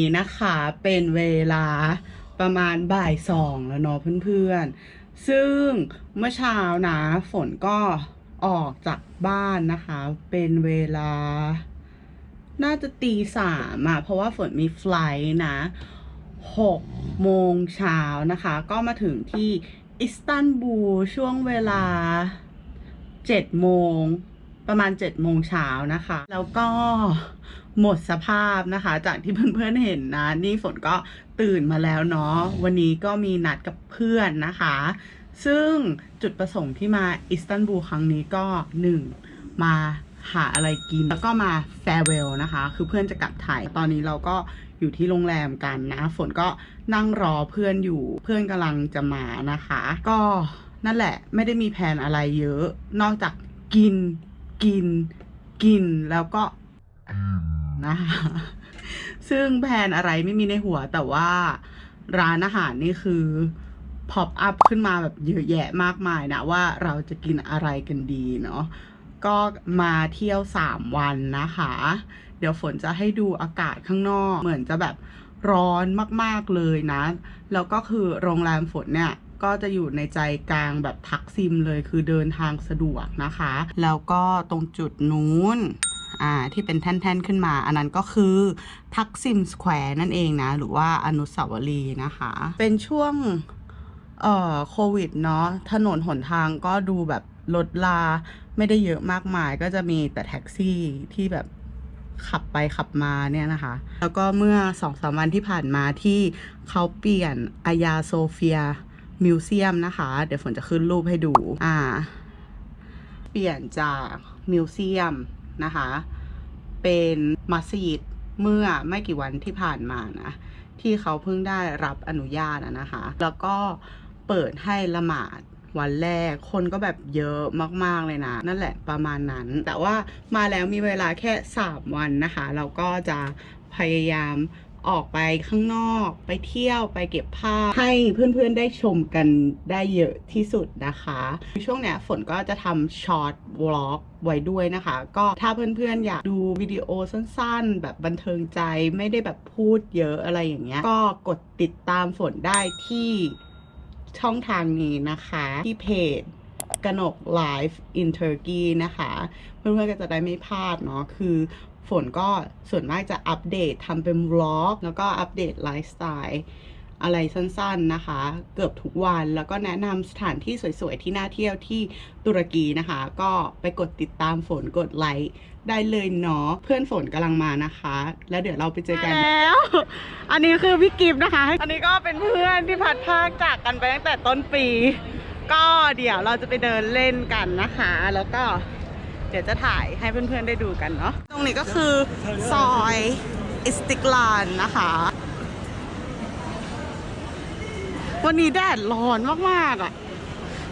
นี้นะคะเป็นเวลาประมาณบ่ายสองแล้วเนาะเพื่อนๆ ซึ่งเมื่อเช้านะฝนก็ออกจากบ้านนะคะ เป็นเวลา น่าจะตีสามอะเพราะว่าฝนมีไฟล์นะหกโมงเช้านะคะ ก็มาถึงที่อิสตันบูลช่วงเวลาเจ็ดโมงประมาณ7จ็ดโมงเช้านะคะ แล้วก็ หมดสภาพนะคะ จากที่เพื่อนๆเห็นนะ นี่ฝนก็ตื่นมาแล้วเนาะวันนี้ก็มีนัดกับเพื่อนนะคะ ซึ่งจุดประสงค์ที่มาอิสตันบูลครั้งนี้ก็หนึ่งมาหาอะไรกิน แล้วก็มาแฟร์เวลนะคะ คือเพื่อนจะกลับไทยตอนนี้เราก็อยู่ที่โรงแรมกันนะ ฝนก็นั่งรอเพื่อนอยู่เพื่อนกำลังจะมานะคะ ก็นั่นแหละไม่ได้มีแผนอะไรเยอะ นอกจากกินกินกินแล้วก็ นะคะซึ่งแผนอะไรไม่มีในหัวแต่ว่าร้านอาหารนี่คือพอปอัพขึ้นมาแบบเยอะแยะมากมายนะว่าเราจะกินอะไรกันดีเนาะก็มาเที่ยวสามวันนะคะ เดี๋ยวฝนจะให้ดูอากาศข้างนอกเหมือนจะแบบร้อนมากๆเลยนะ แล้วก็คือโรงแรมฝนเนี่ยก็จะอยู่ในใจกลางแบบทักซิมเลยคือเดินทางสะดวกนะคะ แล้วก็ตรงจุดนู้น อ่าที่เป็นแท่นๆขึ้นมา อันนั้นก็คือทักซิมสแควร์นั่นเองนะ หรือว่าอนุสาวรีย์นะคะ เป็นช่วงเอ่อโควิดเนาะถนนหนทางก็ดูแบบรถลาไม่ได้เยอะมากมาย ก็จะมีแต่แท็กซี่ที่แบบขับไปขับมาเนี่ยนะคะ แล้วก็เมื่อสองสามวันที่ผ่านมาที่เขาเปลี่ยนอายาโซเฟียมิวเซียมนะคะ เดี๋ยวฝนจะขึ้นรูปให้ดู อ่า เปลี่ยนจากมิวเซียม นะคะ เป็นมัสยิดเมื่อไม่กี่วันที่ผ่านมานะ ที่เขาเพิ่งได้รับอนุญาตนะคะ แล้วก็เปิดให้ละหมาดวันแรกคนก็แบบเยอะมาก ๆ เลยนะ นั่นแหละประมาณนั้น แต่ว่ามาแล้วมีเวลาแค่ 3 วันนะคะ เราก็จะพยายาม ออกไปข้างนอกไปเที่ยวไปเก็บภาพให้เพื่อนๆได้ชมกันได้เยอะที่สุดนะคะ ช่วงเนี้ยฝนก็จะทำช็อตวอล์กไว้ด้วยนะคะ ก็ถ้าเพื่อนๆอยากดูวิดีโอสั้นๆ แบบบันเทิงใจไม่ได้แบบพูดเยอะอะไรอย่างเงี้ย ก็กดติดตามฝนได้ที่ช่องทางนี้นะคะ ที่เพจกนก Live in Turkey นะคะ เพื่อนๆก็จะได้ไม่พลาดเนาะคือ ฝนก็ส่วนมากจะอัปเดตทำเป็นวล็อก แล้วก็อัปเดตไลฟ์สไตล์อะไรสั้นๆนะคะ เกือบทุกวันแล้วก็แนะนำสถานที่สวยๆ ที่น่าเที่ยวที่ตุรกีนะคะ ก็ไปกดติดตามฝนกดไลค์ได้เลยเนาะเพื่อนฝนกำลังมานะคะ แล้วเดี๋ยวเราไปเจอกันแล้ว อันนี้คือพี่กิฟนะคะ อันนี้ก็เป็นเพื่อนที่พัดภาคจากกันไปตั้งแต่ต้นปี ก็เดี๋ยวเราจะไปเดินเล่นกันนะคะ แล้วก็ เดี๋ยวจะถ่ายให้เพื่อนๆได้ดูกันเนาะตรงนี้ก็คือซอยอิสติกลานนะคะ วันนี้แดดร้อนมากๆอะ่ะ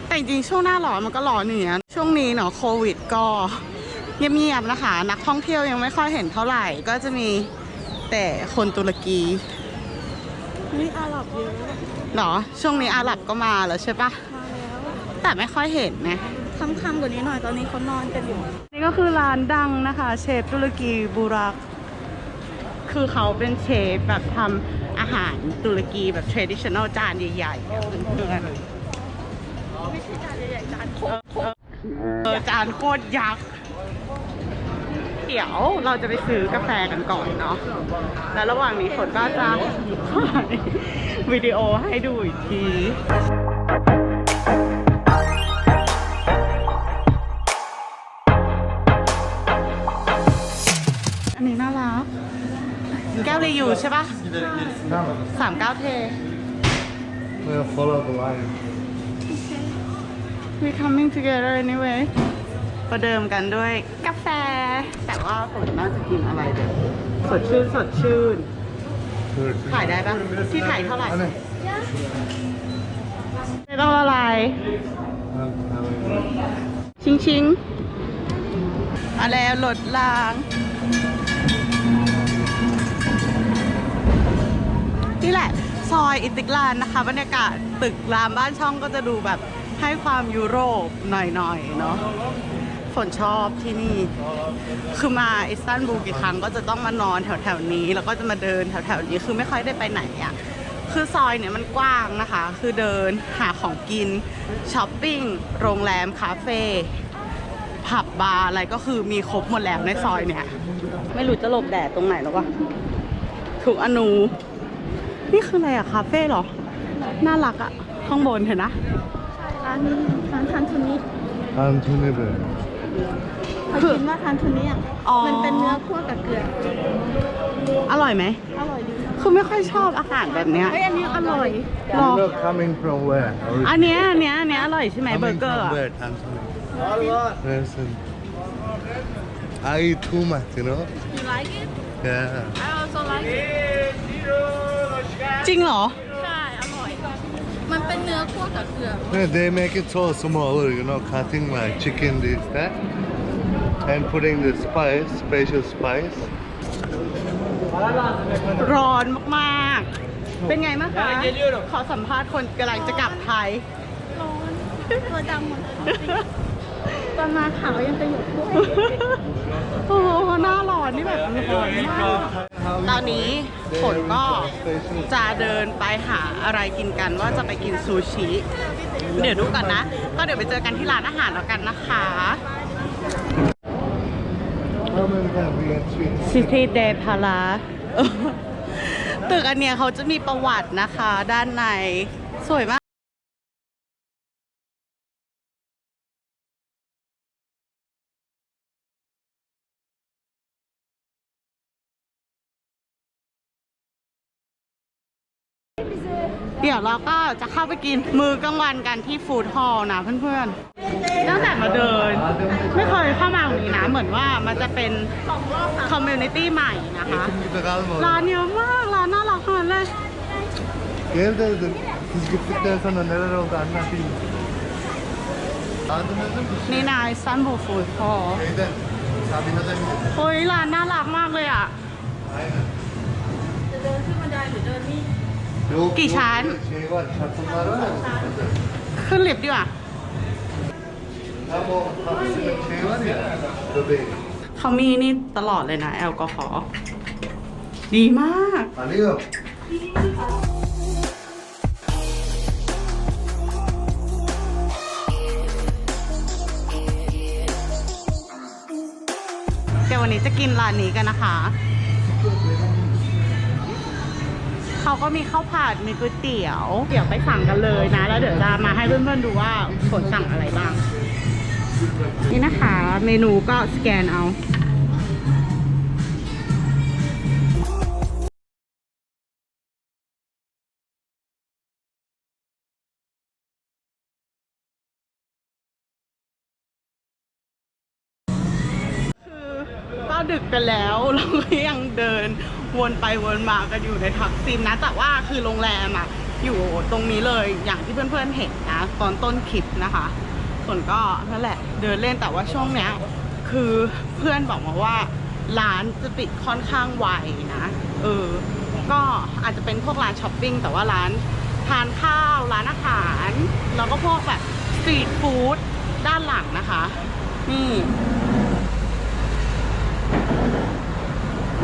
แต่จริงๆช่วงหน้าร้อนมันก็ร้อนอย่างเงี้ยช่วงนี้เนาะโควิดก็เงียบๆนะคะ นักท่องเที่ยวยังไม่ค่อยเห็นเท่าไหร่ ก็จะมีแต่คนตุรกีนี่อาหรับเยอะเหรอ ช่วงนี้อาหรับก็มาแล้วใช่ปะมาแล้วแต่ไม่ค่อยเห็นนะ ค่ำๆกว่านี้หน่อยตอนนี้เขานอนกันอยู่ นี่ก็คือร้านดังนะคะ เชฟตุรกีบูรัก คือเขาเป็นเชฟแบบทำอาหารตุรกีแบบ traditional จานใหญ่ๆอะเพื่อนไม่ใช่จานใหญ่ๆจานโคตรเออจานโคตรยักษ์เดี๋ยวเราจะไปซื้อกาแฟกันก่อนเนาะ แล้วระหว่างนี้ฝนก็จะถ่ายวิดีโอให้ดูอีกที อันนี้น่ารัก แก้วรีอยู่ใช่ปะสามเก้าเท We'll follow the line. we coming together anyway ประเดิมกันด้วยกาแฟ แต่ว่าผมน่าจะกินอะไรเดี๋ยวสดชื่นสดชื่นถ่ายได้ปะที่ถ่ายเท่าไหร่ไม่ต้องละลายชิงชิงมาแล้วหลดลาง นี่แหละ ซอยอิติกลานนะคะ บรรยากาศตึกรามบ้านช่องก็จะดูแบบให้ความยุโรปหน่อยๆเนาะฝฝนชอบที่นี่ คือมาอิสตันบูลกี่ครั้งก็จะต้องมานอนแถวๆนี้ แล้วก็จะมาเดินแถวๆนี้คือไม่ค่อยได้ไปไหนอะ่ะคือซอยเนี่ยมันกว้างนะคะ คือเดินหาของกินช้อปปิ้งโรงแรมคาเฟ่ผับบาร์อะไรก็คือมีครบหมดแล้วในซอยเนี่ย ไม่รู้จะหลบแดดตรงไหนแล้ววะถูกอนู นี่คืออะไรอะคาเฟ่เหรอ น่ารักอะข้างบนเห็นนะร้านนี้ร้านทานทุนนี้ Anthony เขาคิดว่าทานทุนนี้อะอ๋อมันเป็นเนื้อคั่วกับเกลือ อร่อยไหมอร่อยดีคือไม่ค่อยชอบอาหารแบบเนี้ยเฮ้ยอันนี้อร่อยหรอ You know coming from where? อันเนี้ยอันเนี้ยอันเนี้ยอร่อยใช่ไหมเบอ Coming ร์เกอร์ from อะ where, Anthony? Listen. I eat too much, you know? You like it Yeah. I also like it จริงเหรอ ใช่ อร่อย มันเป็นเนื้อคั่วกับเกลือ Yeah, They make it so small, you know, cutting like chicken this, that. And putting the spice, special spice. ร้อนมากๆ เป็นไงบ้างคะ ขอสัมภาษณ์คนกำลังจะกลับไทย ร้อนตัวดำหมดเลยตอนมาขาวยังจะอยู่คั่วโอ้โหหน้าร้อนนี่แบบร้อนมาก ตอนนี้ฝนก็จะเดินไปหาอะไรกินกันว่าจะไปกินซูชิ เดี๋ยวดูกันนะ ก็เดี๋ยวไปเจอกันที่ร้านอาหารแล้วกันนะคะ How many times we get sweet? ซิตี้เดพาราตึกอันเนี้ยเขาจะมีประวัตินะคะด้านในสวยมาก เดี๋ยวเราก็จะเข้าไปกินมื้อกลางวันกันที่ฟู้ดฮอลล์นะเพื่อนๆตั้งแต่มาเดิน ไม่เคยเข้ามาตรงนี้นะ เหมือนว่ามันจะเป็นคอมมูนิตี้ใหม่นะคะ Şimdi kalma. ร้านเยอะมาก ร้านน่ารักขนาดเลย Gel dedim. Siz gittikten sonra neler oldu anlatayım. Anladın mı? นี่นายซันบูฟูดฮอลล์ Şeyden. Sabina'dan gidelim. เฮ้ยร้านน่ารักมากเลยอะ Aynen. จะเดินขึ้นบันไดหรือเดินนี่ Yok, Ki yok, sen? Şey var, çatımlar var ya. ขึ้นลิฟต์ดีกว่า Tam o taksinin şey var ya. Göbeği. เขามีนี่ตลอดเลยนะแอลกอฮอล์ดีมาก Alıyor. เดี๋ยววันนี้จะกินร้านนี้กันนะคะ เขาก็มีข้าวผัดมีก๋วยเตี๋ยว เดี๋ยวไปสั่งกันเลยนะ แล้วเดี๋ยวจะมาให้เพื่อนๆดูว่าฝนสั่งอะไรบ้าง นี่นะคะ เมนูก็สแกนเอาคือก็ดึกกันแล้ว เราก็ยังเดิน วนไปวนมากันอยู่ในทักซิมนะ แต่ว่าคือโรงแรมอะอยู่ตรงนี้เลยอย่างที่เพื่อนๆเห็นนะ ตอนต้นคลิปนะคะส่วนก็นั่นแหละเดินเล่นแต่ว่าช่วงเนี้ยคือเพื่อนบอกมาว่าร้านจะปิดค่อนข้างไวนะเออก็อาจจะเป็นพวกร้านช้อปปิ้งแต่ว่าร้านทานข้าว ร้านอาหาร แล้วก็พวกแบบสตรีทฟู้ดด้านหลังนะคะ นี่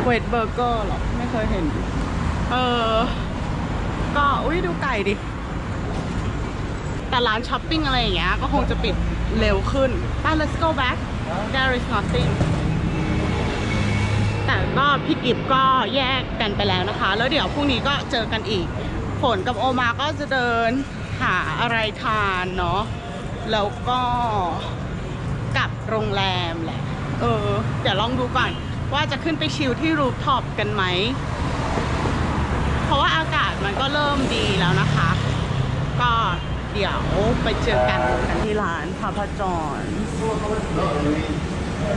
เวทเบอร์เกอร์หรอ ไม่เคยเห็น เออ ก็ อุ้ยดูไก่ดิ แต่ร้านช้อปปิ้งอะไรอย่างเงี้ย ก็คงจะปิดเร็วขึ้นไป let's go back there is nothing แต่ก็พี่กิฟก็แยกกันไปแล้วนะคะ แล้วเดี๋ยวพรุ่งนี้ก็เจอกันอีก ฝนกับโอมาก็จะเดินหาอะไรทานเนาะ แล้วก็กลับโรงแรมแหละ เออ เดี๋ยวลองดูก่อน ว่าจะขึ้นไปชิลที่รูฟท็อปกันไหม เพราะว่าอากาศมันก็เริ่มดีแล้วนะคะ ก็เดี๋ยวไปเจอกันกันที่ร้านพาพจร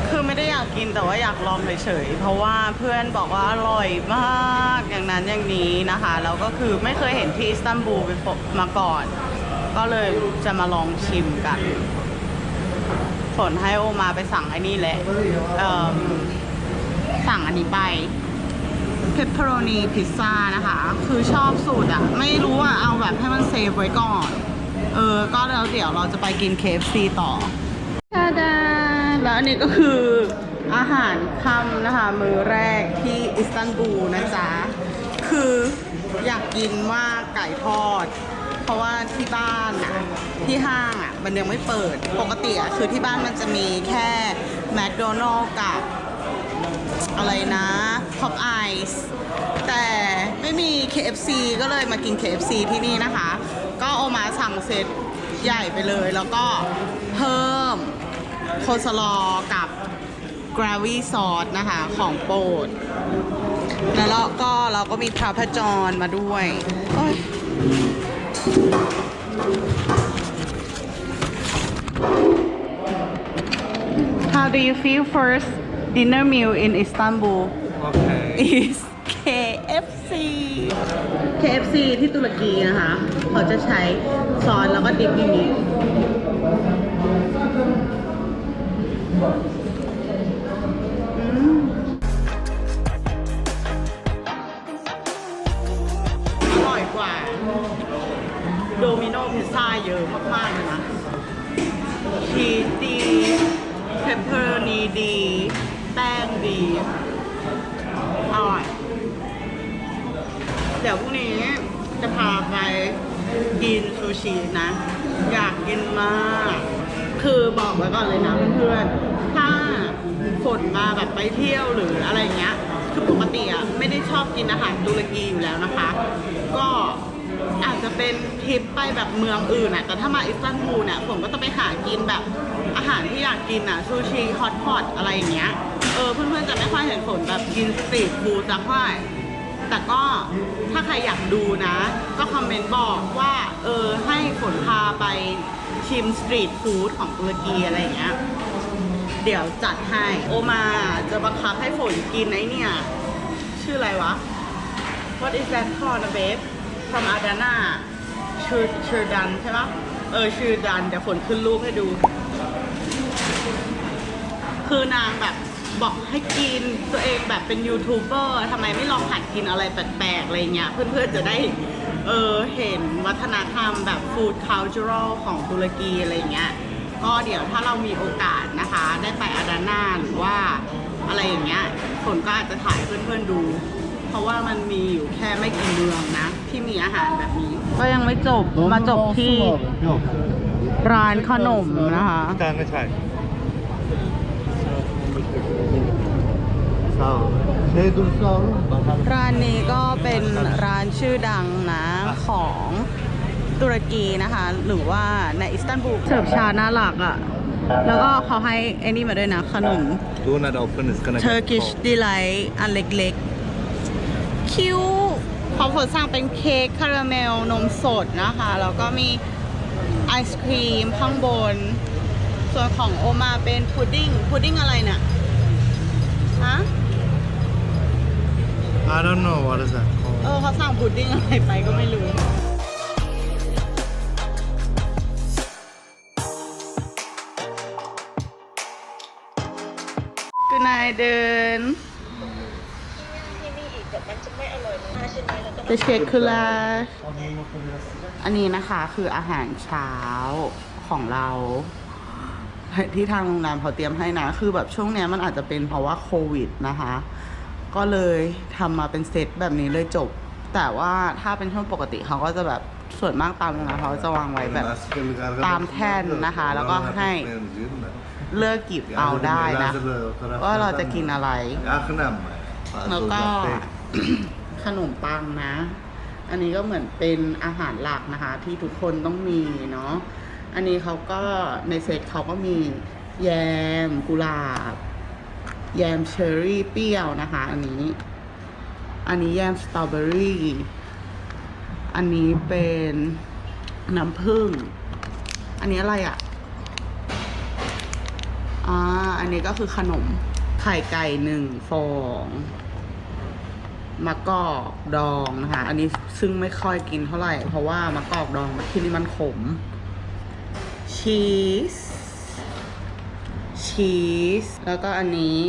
คือไม่ได้อยากกินแต่ว่าอยากลองเฉยๆ เพราะว่าเพื่อนบอกว่าอร่อยมากอย่างนั้นอย่างนี้นะคะแล้วก็คือไม่เคยเห็นที่อิสตันบูลมาก่อน ก็เลยจะมาลองชิมกัน ฝนให้โอมาไปสั่งไอ้นี่แหละ สั่งอันนี้ไปเพปเปอโรนีพิซซ่านะคะ คือชอบสูตรอะไม่รู้อะเอาแบบให้มันเซฟไว้ก่อน เออ ก็แล้วเดี๋ยวเราจะไปกิน KFC ต่อตาดาแล้วอันนี้ก็คืออาหารค่ำนะคะ มือแรกที่อิสตันบูลนะจ๊ะ คืออยากกินมากไก่ทอด เพราะว่าที่บ้านอะที่ห้างอะมันยังไม่เปิด ปกติอะคือที่บ้านมันจะมีแค่แมคโดนัลล์กับ อะไรนะพ o อ i ไอซ์แต่ไม่มี KFC ก็เลยมากิน KFC ที่นี่นะคะ ก็เอามาสั่งเซตใหญ่ไปเลย แล้วก็เพิ่มโคสลอกับกราวีซอสนะคะ ของโปรด แล้วก็เราก็มีพาพจรมาด้วยโอ๊ย How do you feel first dinner meal in Istanbul Okay. is KFC KFC ที่ตุรกีนะคะ เขาจะใช้ซอสแล้วก็ดิบอย่างนี้อืมอร่อยกว่า โดมิโนพิซซ่าเยอะมาก กินซูชินะ อยากกินมาก คือบอกไว้ก่อนเลยนะเพื่อนๆ ถ้าฝนมาแบบไปเที่ยวหรืออะไรเงี้ย คือปกติอะไม่ได้ชอบกินอาหารตุรกีอยู่แล้วนะคะ ก็อาจจะเป็นทริปไปแบบเมืองอื่นอะ แต่ถ้ามาอิสตันบูลเนี่ยผมก็จะไปหากินแบบอาหารที่อยากกินอะซูชิฮอตพอตอะไรอย่างเงี้ย เออเพื่อนๆจะไม่ค่อยเห็นฝนแบบกินสตรีทฟู้ดสักเท่าไหร่ ก็ถ้าใครอยากดูนะ ก็คอมเมนต์บอกว่า เออ ให้ฝนพาไปชิมสตรีทฟู้ดของตุรกีอะไรอย่างเงี้ย เดี๋ยวจัดให้ โอมาจะบังคับให้ฝนกินไอ้เนี่ย ชื่ออะไรวะ What is that called นะ babe from Adana ชื่อชื่อดันใช่ปะเออ ชื่อดันเดี๋ยวฝนขึ้นรูปให้ดู คือนางแบบ บอกให้กินตัวเองแบบเป็นยูทูบเบอร์ทำไมไม่ลองหัดกินอะไรแปลกๆอะไรเงี้ย เพื่อนๆจะได้เออเห็นวัฒนธรรมแบบฟู้ดคัลเจอรัลของตุรกีอะไรเงี้ย ก็เดี๋ยวถ้าเรามีโอกาสนะคะ ได้ไปอาดาน่าหรือว่าอะไรอย่างเงี้ยฝนก็อาจจะถ่ายให้เพื่อนๆดู เพราะว่ามันมีอยู่แค่ไม่กี่เมืองนะ ที่มีอาหารแบบนี้ ก็ยังไม่จบมาจบที่ Yok. ร้านขนมนะคะ Bir tane çay. ร้านนี้ก็เป็นร้านชื่อดังนะของตุรกีนะคะ หรือว่าในอิสตันบูลเสิร์ฟชาน่ารักอะ่ะ แล้วก็เขาให้ไอ้นี่มาด้วยนะ ขนม Do not open. It's gonna get Turkish delight อันเล็กๆ คิ้วพอฝนสั่งเป็นเค้กคาราเมลนมสดนะคะ แล้วก็มีไอศครีมข้างบน ส่วนของโอมาเป็นพุดดิ้ง พุดดิ้งอะไรเนี่ยฮะ I don't know what is that เอ called. อเขาสั่งพุดดิ้งอะไรไปก็ไม่รู้กุนายเดินไปเช็คคือลา อันนี้นะคะคืออาหารเช้าของเรา ที่ทางโรงแรมเขาเตรียมให้นะ คือแบบช่วงเนี้ยมันอาจจะเป็นเพราะว่าโควิดนะคะ ก็เลยทำมาเป็นเซตแบบนี้เลยจบ แต่ว่าถ้าเป็นช่วงปกติเขาก็จะแบบส่วนมากตามโรงแรมเขาจะวางไว้แบบตามแท่นนะคะ แล้วก็ให้เลือกกีบเอาได้นะว่าเราจะกินอะไร แล้วก็ขนมปังนะ อันนี้ก็เหมือนเป็นอาหารหลักนะคะ ที่ทุกคนต้องมีเนาะ อันนี้เขาก็ในเซตเขาก็มีแยมกุหลาบ แยมเชอร์รี่เปรี้ยวนะคะ อันนี้ อันนี้แยมสตรอเบอรี่ อันนี้เป็นน้ำผึ้ง อันนี้อะไรอะ่ะ อ่า อันนี้ก็คือขนมไข่ไก่หนึ่งฟองมะกอกดองนะคะ อันนี้ซึ่งไม่ค่อยกินเท่าไหร่ เพราะว่ามะกอกดองที่นี่มันขม ชีสชีสแล้วก็อันนี้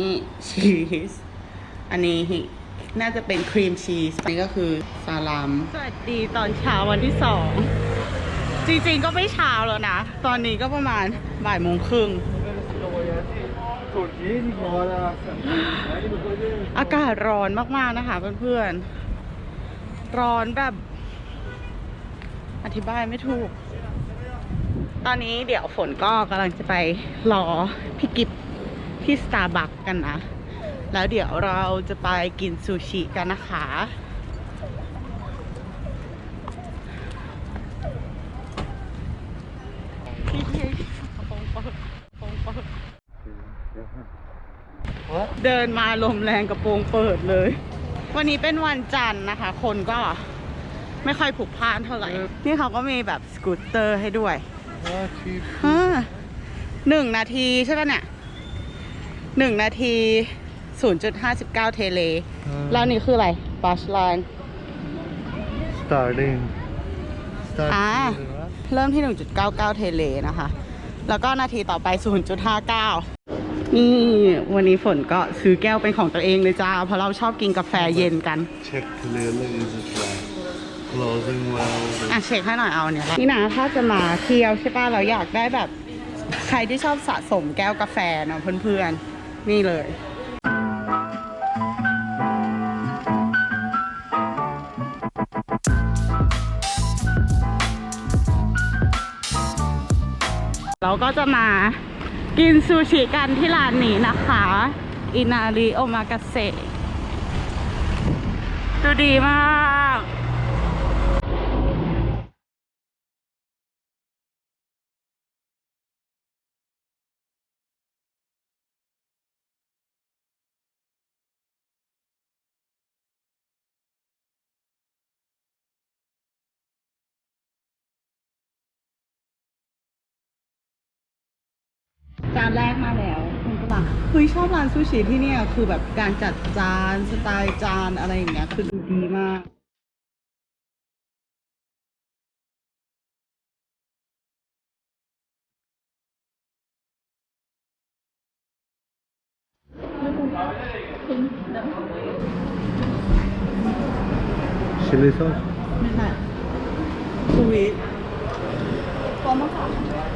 ชีสอันนี้น่าจะเป็นครีมชีสอันนี้ก็คือซาลาม สวัสดีตอนเช้าวันที่สองจริงๆก็ไม่เช้าแล้วนะ ตอนนี้ก็ประมาณบ่ายโมงครึ่งอากาศร้อนมากๆนะคะเพื่อนๆ ร้อนแบบ อธิบายไม่ถูก ตอนนี้เดี๋ยวฝนก็กำลังจะไปรอพี่กิฟที่สตาร์บัคกันนะ แล้วเดี๋ยวเราจะไปกินซูชิกันนะคะพี่พี่กระโปรงเปิดกระโปรงเปิดเดินมาลมแรงกระโปรงเปิดเลย วันนี้เป็นวันจันทร์นะคะ คนก็ไม่ค่อยผูกพล่านเท่าไหร่ นี่เขาก็มีแบบสกูตเตอร์ให้ด้วย Ah, cheap. ฮะหนึ่งนาทีใช่ป่ะเนี่ยหนึ่งนาทีศูนย์จุดห้าสิบเก้าเทเล แล้วนี่คืออะไรบัสไลน์ Starting. Starting. Ah. right? เริ่มที่1.99เทเลนะคะ แล้วก็นาทีต่อไป0.59นี่วันนี้ฝนก็ซื้อแก้วเป็นของตัวเองเลยจ้า เพราะเราชอบกินกาแฟเย็นกัน Check clearly is it right? Closing well. อะเช็คให้หน่อยเอาเนี่ยนี่นะถ้าจะมาเที่ยวใช่ป่ะเราอยากได้แบบใครที่ชอบสะสมแก้วกาแฟเนาะเพื่อนๆ นี่เลยเราก็จะมากินซูชิกันที่ร้านนี้นะคะ อินาริโอมากาเซดูดีมากานแรกมาแล้วคุณกระบังเฮ้ยชอบร้านซูชิที่เนี่ยคือแบบการจัดจานสไตล์จานอะไรอย่างเงี้ยคือดูดีมาก Chili sauce. ไม่ใช่สวีทพร้อมมะขาม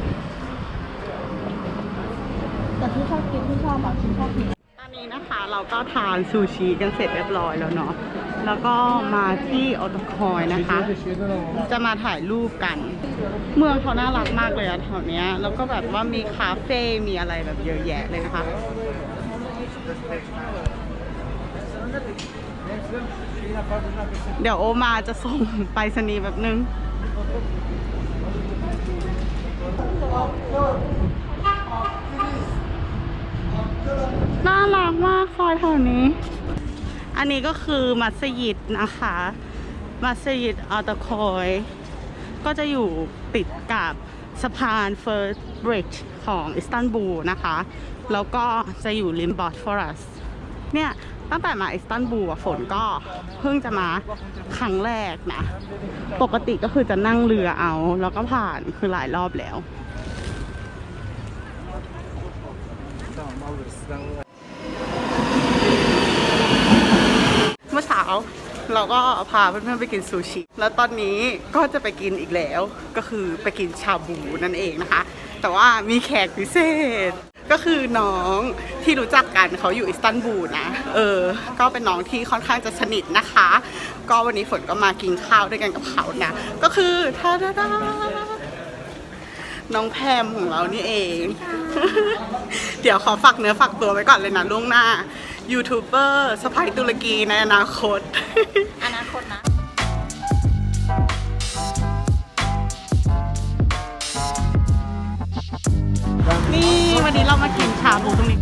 แต่ที่ชอบกินที่ชอบอะที่ชอบกินตอนนี้นะคะเราก็ทานซูชิกันเสร็จเรียบร้อยแล้วเนาะแล้วก็มาที่ออตคอยนะคะ จะมาถ่ายรูปกัน เมืองเขาน่ารักมากเลยอะแถวเนี้ยแล้วก็แบบว่ามีคาเฟ่ มีอะไรแบบเยอะแยะเลยนะคะเดี๋ยวโอมาจะส่งไปรษณีแบบนึง น่ารักมากซอยแถวนี้ อันนี้ก็คือมัสยิดนะคะ มัสยิดอัลตะคอย ก็จะอยู่ติดกับสะพานเฟิร์สบริดจ์ของอิสตันบูลนะคะ แล้วก็จะอยู่ริมบอสฟอรัสเนี่ยตั้งแต่มาอิสตันบูลฝนก็เพิ่งจะมาครั้งแรกนะ ปกติก็คือจะนั่งเรือเอา แล้วก็ผ่านคือหลายรอบแล้ว เมื่อเช้าเราก็พาเพื่อนๆไปกินซูชิ แล้วตอนนี้ก็จะไปกินอีกแล้ว ก็คือไปกินชาบูนั่นเองนะคะ แต่ว่ามีแขกพิเศษ ก็คือน้องที่รู้จักกันเขาอยู่อิสตันบูลนะ เออ ก็เป็นน้องที่ค่อนข้างจะสนิทนะคะ ก็วันนี้ฝนก็มากินข้าวด้วยกันกับเขานะ ก็คือทาดาดา น้องแพมของเรานี่เอง เดี๋ยวขอฝากเนื้อฝากตัวไว้ก่อนเลยนะล่วงหน้า ยูทูบเบอร์สไปตุรกีในอนาคต อนาคตนะนี่วันนี้เรามากินชาบูตรงนี้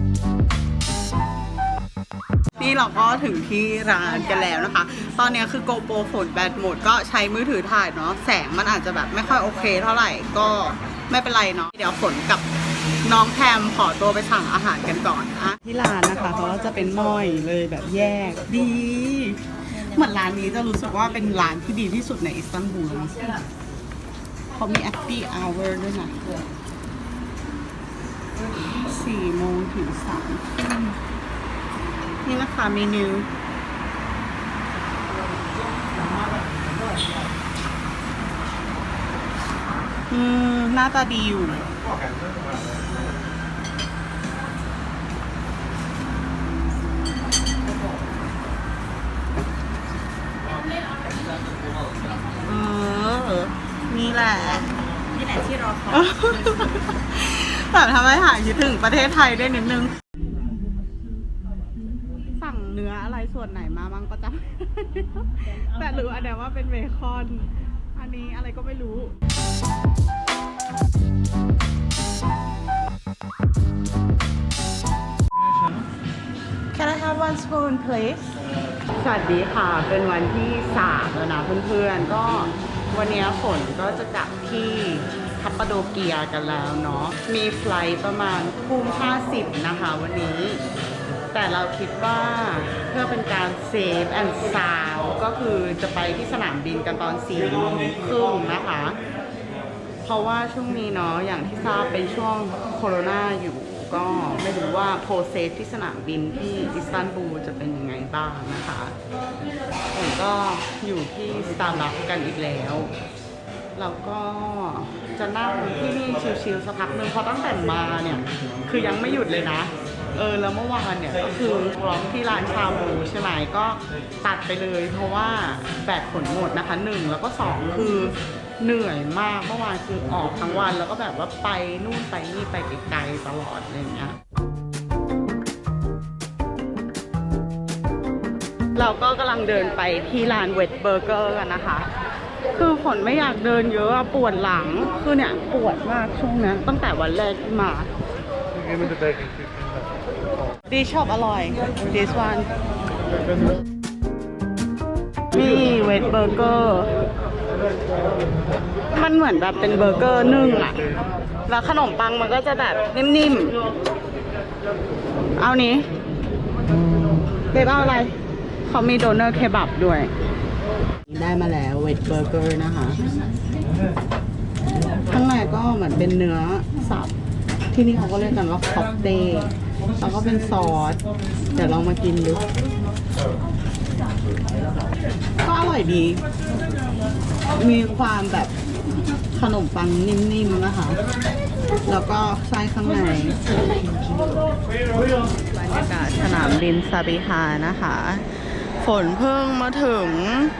นี่เราก็ถึงที่ร้านกันแล้วนะคะ ตอนนี้คือโกโปรฝนแบตหมดก็ใช้มือถือถ่ายเนาะแสงมันอาจจะแบบไม่ค่อยโอเคเท่าไหร่ก็ ไม่เป็นไรเนาะเดี๋ยวฝนกับน้องแพมขอตัวไปสั่งอาหารกันก่อนอะที่ร้านนะคะเขาก็จะเป็นหม้อยเลยแบบแยกดี เหมือนร้านนี้จะรู้สึกว่าเป็นร้านที่ดีที่สุดในอิสตันบูลเขามี happy hour ด้วยนะสี่โมงถึงสามทุ่มนี่นะคะเมนู อืมหน้าตาดีอยู่ เออ นี่แหละ นี่แหละที่รอคอยแต่ทำไมหายยึดถึงประเทศไทยได้นิดนึง สั่งเนื้ออะไรส่วนไหนมามั้งก็จำ แต่หรืออันเนี้ยว่าเป็นเบคอน อันนี้อะไรก็ไม่รู้ Can I have one spoon please สวัสดีค่ะ เป็นวันที่สามแล้วนะเพื่อนๆ ก็วันนี้ฝนก็จะกลับที่คัปปาโดเกียกันแล้วเนาะ มีไฟลท์ประมาณทุ่มห้าสิบนะคะวันนี้ แต่เราคิดว่าเพื่อเป็นการเซฟแอนด์ซาว ก็คือจะไปที่สนามบินกันตอนสี่โมงครึ่งนะคะ เพราะว่าช่วงนี้เนาะอย่างที่ทราบเป็นช่วงโควิดอยู่ก็ไม่รู้ว่าโปรเซสที่สนามบินที่อิสตันบูลจะเป็นยังไงบ้างนะคะผมก็อยู่ที่สตาร์บัคกันอีกแล้วเราก็จะนั่งที่นี่ชิลๆสักพักหนึ่งเพราะตั้งแต่มาเนี่ย คือยังไม่หยุดเลยนะ เออแล้วเมื่อวานเนี่ยก็คือร้องที่ร้านชาบูใช่ไหมก็ตัดไปเลย เพราะว่าแบตผลหมดนะคะหนึ่งแล้วก็สองคือเหนื่อยมากเมื่อวานคือออกทั้งวัน แล้วก็แบบว่าไปนู่นไปนี่ไปไกลๆตลอดอะไรอย่างเงี้ยเราก็กำลังเดินไปที่ร้านเวทเบอร์เกอร์กันนะคะ คือฝนไม่อยากเดินเยอะปวดหลัง คือเนี่ยปวดมากช่วงนั้นตั้งแต่วันแรกที่มา Give me the bacon, ดีชอบอร่อย this one นี่เวทเบอร์เกอร์ มันเหมือนแบบเป็นเบอร์เกอร์นึ่งอะแล้วขนมปังมันก็จะแบบนิ่มๆ เอานี้เบบเอาอะไร เขามีโดนเนอร์เคบับด้วย ได้มาแล้วเวทเบอร์เกอร์นะคะ ข้างในก็เหมือนเป็นเนื้อสับ ที่นี่เขาก็เรียกกันว่าคอฟเต้ แล้วก็เป็นซอส เดี๋ยวลองมากินดู ก็อร่อยดี มีความแบบขนมปังนิ่มๆนะคะ แล้วก็ไส้ข้างในบรรยากาศสนามบินซาบิฮานะคะ ฝนเพิ่งมาถึง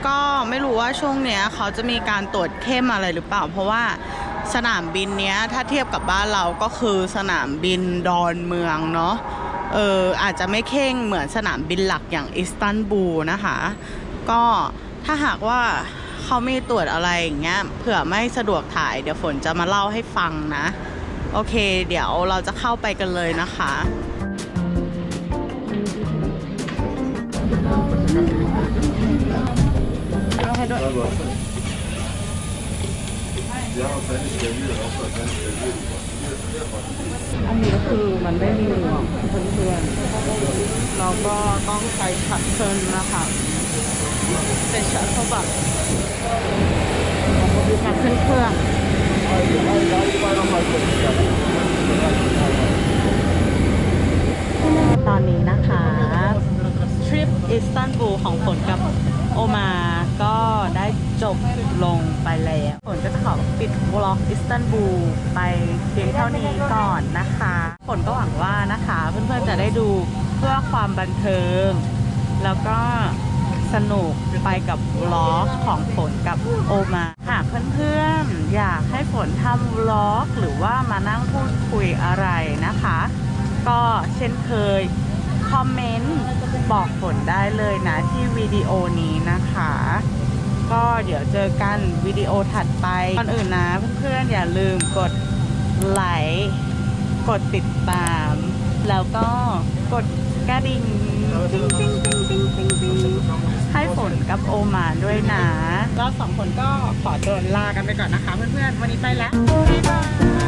ก็ไม่รู้ว่าช่วงเนี้ยเขาจะมีการตรวจเข้มอะไรหรือเปล่า เพราะว่า สนามบินเนี้ยถ้าเทียบกับบ้านเราก็คือสนามบินดอนเมืองเนาะเอออาจจะไม่เข่งเหมือนสนามบินหลักอย่างอิสตันบูลนะคะ ก็ถ้าหากว่าเขาไม่ตรวจอะไรอย่างเงี้ยเผื่อไม่สะดวกถ่ายเดี๋ยวฝนจะมาเล่าให้ฟังนะ โอเค เดี๋ยวเราจะเข้าไปกันเลยนะคะเอาให้ด้วย อันนี้ก็คือมันไม่มีหมวกเพื่อนๆเราก็ต้องใช้ชัตเทิลนะคะเป็นชัตเทิลแบบมาขึ้นเครื่องตอนนี้นะคะ ทริปอิสตันบูลของฝนกับ โอมาก็ได้จบลงไปแล้วฝนก็จะขอปิดวล็อกอิสตันบูลไปเพียงเท่านี้ก่อนนะคะฝนก็หวังว่านะคะเพื่อนๆจะได้ดูเพื่อความบันเทิง แล้วก็สนุกไปกับวล็อกของฝนกับโอมาหากเพื่อนๆอยากให้ฝนทำวล็อกหรือว่ามานั่งพูดคุยอะไรนะคะ ก็เช่นเคย อมเมนต์บอกฝนได้เลยนะที่วิดีโอนี้นะคะ ก็เดี๋ยวเจอกันวิดีโอถัดไปก่อนอื่นนะเพื่อนๆอย่าลืมกดไลค์กดติดตาม แล้วก็กดกระดิ่งติ๊งติ๊งติ๊งติ๊งติ๊งติ๊งให้ฝนกับโอมาด้วยนะเราสองคนก็ขอตัวลากันไปก่อนนะคะ เพื่อนๆ วันนี้ไปแล้วบ๊ายบาย